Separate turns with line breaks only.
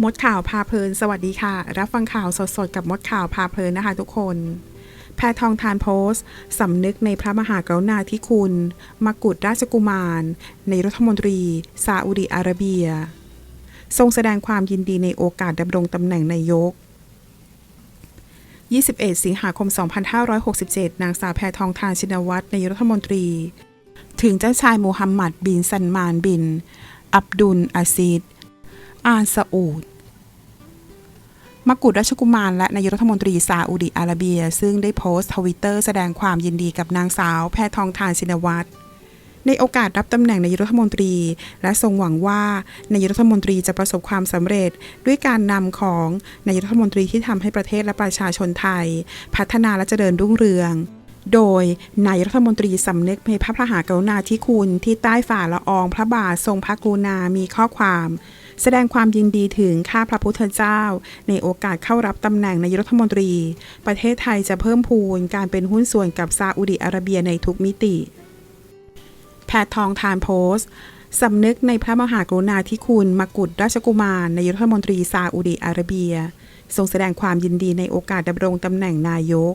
มดข่าวพาเพลิน สวัสดีค่ะ รับฟังข่าวสดๆ กับมดข่าวพาเพลินนะคะทุกคน แพทองทานโพสต์ สำนึกในพระมหากรุณาธิคุณ มกุฎราชกุมาร ในรัฐมนตรี ซาอุดิอาระเบีย ทรงแสดงความยินดีในโอกาสดำรงตำแหน่งนายก 21 สิงหาคม 2567 นางสาวแพทองทานชินวัตรนายรัฐมนตรี ถึงเจ้าชายมูฮัมหมัดบินซันมานบิน อับดุลอาซิด อาลซาอูดมกุฎราชกุมารและนายกรัฐมนตรีซาอุดิอาระเบีย ซึ่งได้โพสต์ทวิตเตอร์แสดงความยินดีกับนางสาวแพทองทานชินวัตรในโอกาสรับตำแหน่งนายกรัฐมนตรี และทรงหวังว่านายกรัฐมนตรีจะประสบความสำเร็จ ด้วยการนำของนายกรัฐมนตรีที่ทำให้ประเทศและประชาชนไทย พัฒนาและเจริญรุ่งเรือง โดยนายรัฐมนตรีสำนึกในพระมหากรุณาธิคุณที่ใต้ฝ่าละอองพระบาททรงพระกรุณามีข้อความ แสดงความยินดีถึงข้าพระพุทธเจ้า ในโอกาสเข้ารับตำแหน่งนายรัฐมนตรี ประเทศไทยจะเพิ่มพูนการเป็นหุ้นส่วนกับซาอุดิอาระเบียในทุกมิติ แพทองทานโพสต์สำนึกในพระมหากรุณาธิคุณมกุฎราชกุมารนายรัฐมนตรีซาอุดิอาระเบีย ทรงแสดงความยินดีในโอกาสดำรงตำแหน่งนายก